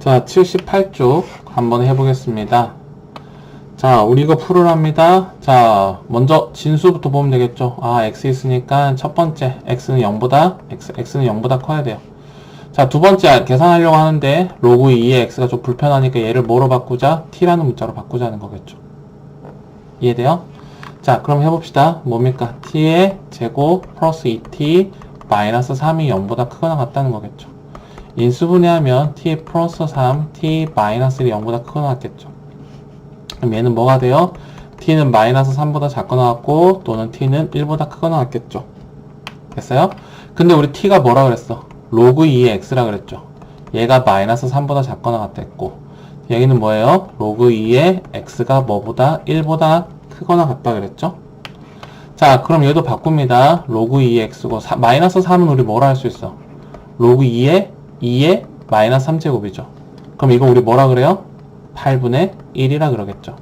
자, 78쪽 한번 해보겠습니다. 자, 우리 이거 풀으랍니다. 자, 먼저 진수부터 보면 되겠죠. 아, x 있으니까 첫 번째 x는 0보다 x, x는 0보다 커야 돼요. 자, 두 번째 계산하려고 하는데 로그 2의 x가 좀 불편하니까 얘를 뭐로 바꾸자? t라는 문자로 바꾸자는 거겠죠. 이해돼요? 자, 그럼 해봅시다. 뭡니까? t의 제곱 플러스 2t 마이너스 3이 0보다 크거나 같다는 거겠죠. 인수분해하면 t 플러스 3, t 마이너스 1이 0보다 크거나 같겠죠. 그럼 얘는 뭐가 돼요? t는 마이너스 3보다 작거나 같고 또는 t는 1보다 크거나 같겠죠. 됐어요? 근데 우리 t가 뭐라 그랬어? 로그 2의 x라 그랬죠. 얘가 마이너스 3보다 작거나 같았고 여기는 뭐예요? 로그 2의 x가 뭐보다 1보다 크거나 같다 그랬죠? 자 그럼 얘도 바꿉니다. 로그 2의 x고 사- 마이너스 3은 우리 뭐라 할 수 있어? 로그 2의 2의 마이너스 3제곱이죠. 그럼 이거 우리 뭐라 그래요? 8분의 1이라 그러겠죠.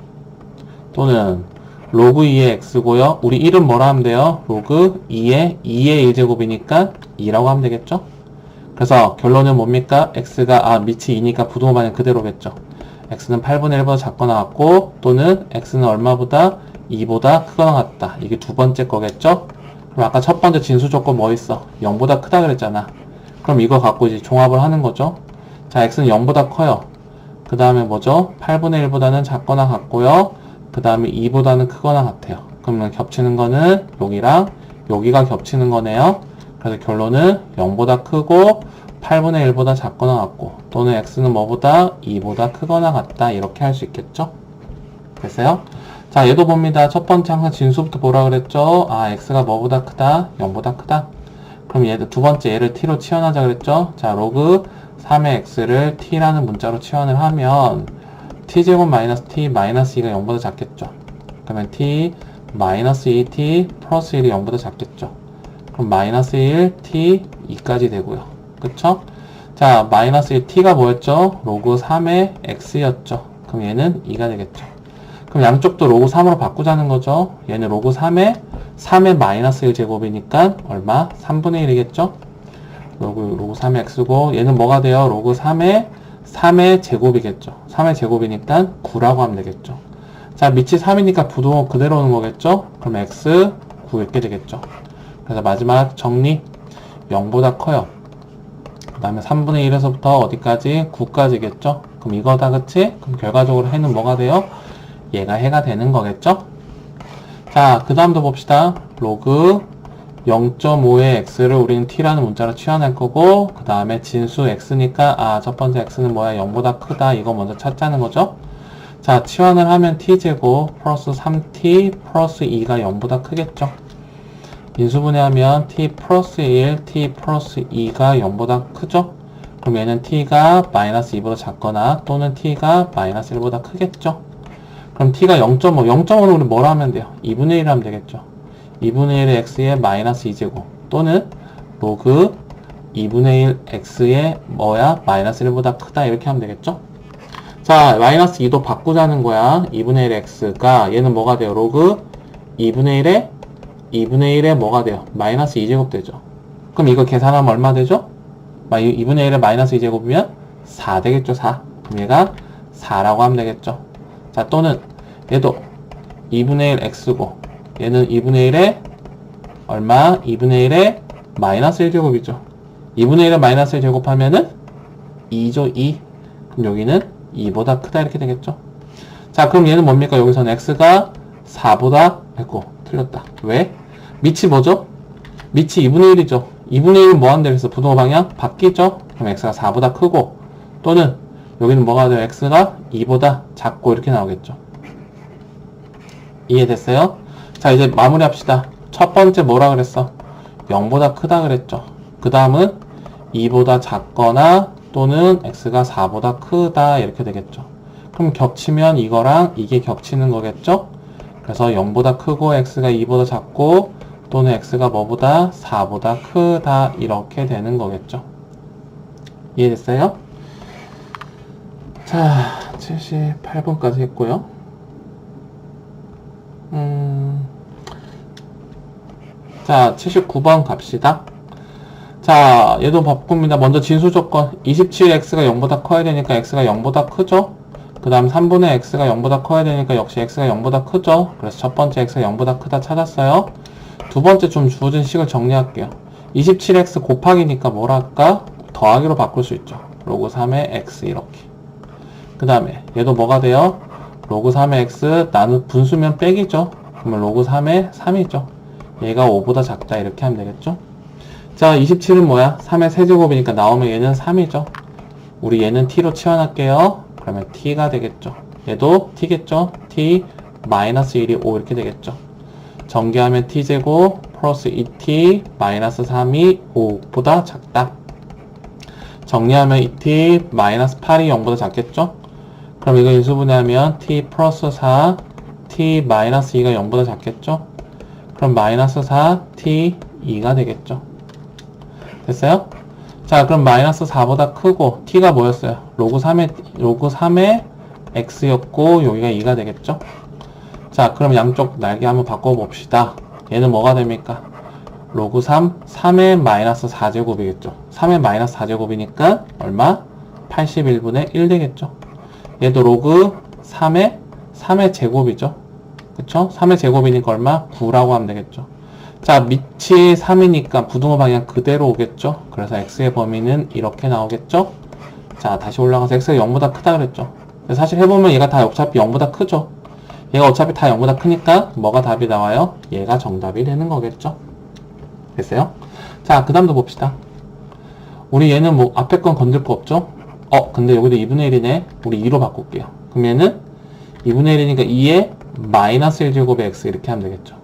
또는 로그 2의 x고요. 우리 1은 뭐라 하면 돼요? 로그 2의 2의 1제곱이니까 2라고 하면 되겠죠? 그래서 결론은 뭡니까? x가 아 밑이 2니까 부동호 반응 그대로겠죠. x는 8분의 1보다 작거나 같고 또는 x는 얼마보다 2보다 크거나 같다. 이게 두 번째 거겠죠? 그럼 아까 첫 번째 진수 조건 뭐 있어? 0보다 크다 그랬잖아. 그럼 이거 갖고 이제 종합을 하는 거죠. 자, x는 0보다 커요. 그 다음에 뭐죠? 8분의 1보다는 작거나 같고요. 그 다음에 2보다는 크거나 같아요. 그러면 겹치는 거는 여기랑 여기가 겹치는 거네요. 그래서 결론은 0보다 크고 8분의 1보다 작거나 같고 또는 x는 뭐보다 2보다 크거나 같다 이렇게 할 수 있겠죠? 됐어요? 자 얘도 봅니다. 첫 번째 항상 진수부터 보라 그랬죠? 아 x가 뭐보다 크다? 0보다 크다? 그럼 얘도 두 번째 얘를 t로 치환하자 그랬죠? 자 로그 3의 x를 t라는 문자로 치환을 하면 t제곱 마이너스 t 마이너스 2가 0보다 작겠죠? 그러면 t 마이너스 2t 플러스 1이 0보다 작겠죠? 그럼 마이너스 1, t, 2까지 되고요. 그쵸? 자, 마이너스 1, t가 뭐였죠? 로그 3의 x였죠. 그럼 얘는 2가 되겠죠. 그럼 양쪽도 로그 3으로 바꾸자는 거죠. 얘는 로그 3의 3의 마이너스 1 제곱이니까 얼마? 3분의 1이겠죠? 로그, 로그 3의 x고 얘는 뭐가 돼요? 로그 3의 3의 제곱이겠죠. 3의 제곱이니까 9라고 하면 되겠죠. 자, 밑이 3이니까 부동호 그대로 오는 거겠죠? 그럼 x 9 이렇게 되겠죠. 그래서 마지막 정리 0보다 커요. 그 다음에 3분의 1에서부터 어디까지? 9까지겠죠? 그럼 이거다 그치? 그럼 결과적으로 해는 뭐가 돼요? 얘가 해가 되는 거겠죠? 자, 그 다음도 봅시다. 로그 0.5의 x를 우리는 t라는 문자로 치환할 거고 그 다음에 진수 x니까 아 첫 번째 x는 뭐야 0보다 크다 이거 먼저 찾자는 거죠 자 치환을 하면 t제곱 플러스 3t 플러스 2가 0보다 크겠죠 인수분해하면 t 플러스 1, t 플러스 2가 0보다 크죠? 그럼 얘는 t가 마이너스 2보다 작거나 또는 t가 마이너스 1보다 크겠죠? 그럼 t가 0.5, 0.5는 우리 뭐라 하면 돼요? 2분의 1 하면 되겠죠? 2분의 1의 x의 마이너스 2제곱 또는 로그 2분의 1 x의 뭐야? 마이너스 1보다 크다 이렇게 하면 되겠죠? 자, 마이너스 2도 바꾸자는 거야. 2분의 1 x가 얘는 뭐가 돼요? 로그 2분의 1에 2분의 1에 뭐가 돼요? 마이너스 2제곱 되죠. 그럼 이거 계산하면 얼마 되죠? 2분의 1에 마이너스 2제곱이면 4 되겠죠, 4. 그럼 얘가 4라고 하면 되겠죠. 자, 또는 얘도 2분의 1 x고 얘는 2분의 1에 얼마? 2분의 1에 마이너스 1제곱이죠. 2분의 1에 마이너스 1 제곱하면은 2죠, 2. 그럼 여기는 2보다 크다 이렇게 되겠죠. 자, 그럼 얘는 뭡니까? 여기서는 x가 4보다 했고 틀렸다. 왜? 밑이 뭐죠? 밑이 2분의 1이죠. 2분의 1은 뭐 한다 그래서 부동호 방향 바뀌죠? 그럼 x가 4보다 크고 또는 여기는 뭐가 돼요? x가 2보다 작고 이렇게 나오겠죠. 이해됐어요? 자, 이제 마무리 합시다. 첫 번째 뭐라 그랬어? 0보다 크다 그랬죠. 그 다음은 2보다 작거나 또는 x가 4보다 크다 이렇게 되겠죠. 그럼 겹치면 이거랑 이게 겹치는 거겠죠? 그래서 0보다 크고 x가 2보다 작고 또는 x가 뭐보다 4보다 크다 이렇게 되는 거겠죠. 이해됐어요? 자, 78번까지 했고요. 음, 자, 79번 갑시다. 자, 자, 얘도 바꿉니다. 먼저 진수 조건. 27x가 0보다 커야 되니까 x가 0보다 크죠? 그 다음 3분의 x가 0보다 커야 되니까 역시 x가 0보다 크죠? 그래서 첫 번째 x가 0보다 크다 찾았어요. 두 번째 좀 주어진 식을 정리할게요. 27x 곱하기니까 뭘 할까? 더하기로 바꿀 수 있죠. 로그 3의 x 이렇게. 그 다음에 얘도 뭐가 돼요? 로그 3의 x 나누 분수면 빼기죠. 그러면 로그 3의 3이죠. 얘가 5보다 작다 이렇게 하면 되겠죠. 자 27은 뭐야? 3의 세제곱이니까 나오면 얘는 3이죠. 우리 얘는 t로 치환할게요. 그러면 t가 되겠죠. 얘도 t겠죠. t 마이너스 1이 5 이렇게 되겠죠. 전개하면 t제곱 플러스 2t 마이너스 3이 5보다 작다. 정리하면 2t 마이너스 8이 0보다 작겠죠? 그럼 이거 인수분해하면 t 플러스 4 t 마이너스 2가 0보다 작겠죠? 그럼 마이너스 4 t 2가 되겠죠? 됐어요? 자 그럼 마이너스 4보다 크고 t가 뭐였어요? 로그 3의 로그 3의 x였고 여기가 2가 되겠죠? 자 그럼 양쪽 날개 한번 바꿔 봅시다 얘는 뭐가 됩니까? 로그 3, 3의 마이너스 4제곱이겠죠. 3의 마이너스 4제곱이니까 얼마? 81분의 1 되겠죠. 얘도 로그 3의 3의 제곱이죠. 그쵸? 3의 제곱이니까 얼마? 9라고 하면 되겠죠. 자, 밑이 3이니까 부등호 방향 그대로 오겠죠. 그래서 x의 범위는 이렇게 나오겠죠. 자, 다시 올라가서 x가 0보다 크다 그랬죠. 사실 해보면 얘가 다 어차피 0보다 크죠. 얘가 어차피 다 0보다 크니까 뭐가 답이 나와요? 얘가 정답이 되는 거겠죠. 됐어요? 자, 그 다음도 봅시다. 우리 얘는 뭐 앞에 건 건들 거 없죠? 어, 근데 여기도 2분의 1이네. 우리 2로 바꿀게요. 얘는 2분의 1이니까 2에 마이너스 1제곱의 x 이렇게 하면 되겠죠.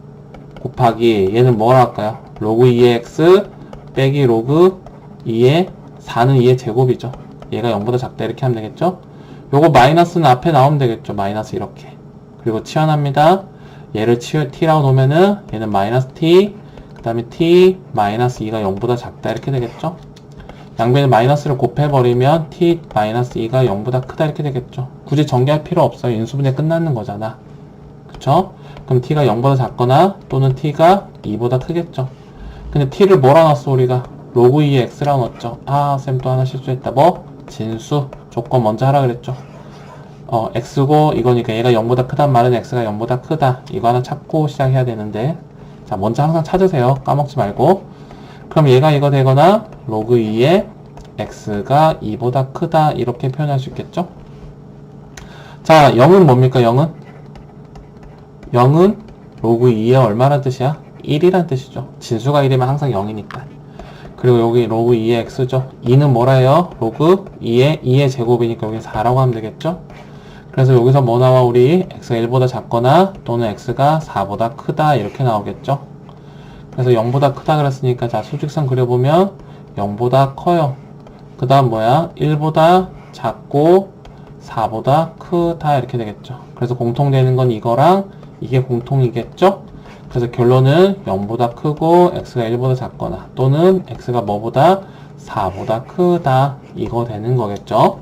곱하기 얘는 뭘 할까요? 로그 2의 x 빼기 로그 2의 4는 2의 제곱이죠. 얘가 0보다 작다 이렇게 하면 되겠죠. 요거 마이너스는 앞에 나오면 되겠죠. 마이너스 이렇게. 그리고 치환합니다. 얘를 치, t라고 놓으면은 얘는 마이너스 t 그 다음에 t 마이너스 2가 0보다 작다 이렇게 되겠죠. 양변에 마이너스를 곱해버리면 t 마이너스 2가 0보다 크다 이렇게 되겠죠. 굳이 전개할 필요 없어요. 인수분해 끝나는 거잖아. 그쵸? 그럼 t가 0보다 작거나 또는 t가 2보다 크겠죠. 근데 t를 뭐라 놨어 우리가? 로그 2의 x라 넣었죠. 아, 쌤 또 하나 실수했다. 뭐? 진수. 조건 먼저 하라 그랬죠. 어, x고 이거니까 얘가 0보다 크단 말은 x가 0보다 크다. 이거 하나 찾고 시작해야 되는데. 자, 먼저 항상 찾으세요. 까먹지 말고. 그럼 얘가 이거 되거나 로그 2의 x가 2보다 크다. 이렇게 표현할 수 있겠죠? 자, 0은 뭡니까? 0은? 0은 로그 2의 얼마란 뜻이야? 1이란 뜻이죠. 진수가 1이면 항상 0이니까. 그리고 여기 로그 2의 x죠. 2는 뭐라 해요? 로그 2의 2의 제곱이니까 여기 4라고 하면 되겠죠? 그래서 여기서 뭐 나와 우리 x가 1보다 작거나 또는 x가 4보다 크다 이렇게 나오겠죠? 그래서 0보다 크다 그랬으니까 자 수직선 그려보면 0보다 커요. 그 다음 뭐야? 1보다 작고 4보다 크다 이렇게 되겠죠. 그래서 공통되는 건 이거랑 이게 공통이겠죠? 그래서 결론은 0보다 크고 x가 1보다 작거나 또는 x가 뭐보다 4보다 크다 이거 되는 거겠죠?